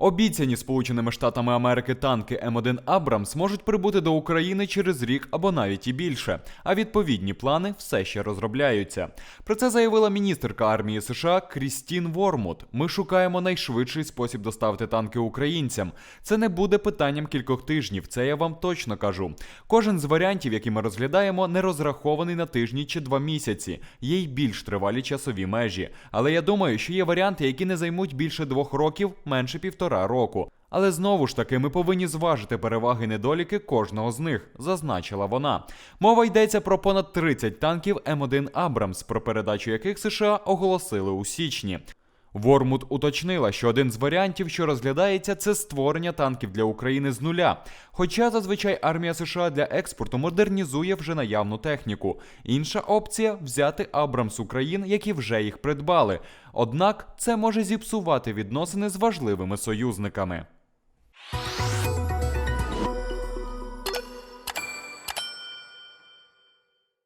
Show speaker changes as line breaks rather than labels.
Обіцяні Сполученими Штатами Америки танки М1 Абрамс можуть прибути до України через рік або навіть і більше. А відповідні плани все ще розробляються. Про це заявила міністерка армії США Крістін Вормут. Ми шукаємо найшвидший спосіб доставити танки українцям. Це не буде питанням кількох тижнів. Це я вам точно кажу. Кожен з варіантів, які ми розглядаємо, не розрахований на тижні чи два місяці. Є й більш тривалі часові межі. Але я думаю, що є варіанти, які не займуть більше двох років, менше півтора року. Але знову ж таки, ми повинні зважити переваги і недоліки кожного з них, зазначила вона. Мова йдеться про понад 30 танків М1 Абрамс, про передачу яких США оголосили у січні. Вормут уточнила, що один з варіантів, що розглядається, це створення танків для України з нуля. Хоча зазвичай армія США для експорту модернізує вже наявну техніку. Інша опція взяти Абрамс Україн, які вже їх придбали. Однак це може зіпсувати відносини з важливими союзниками.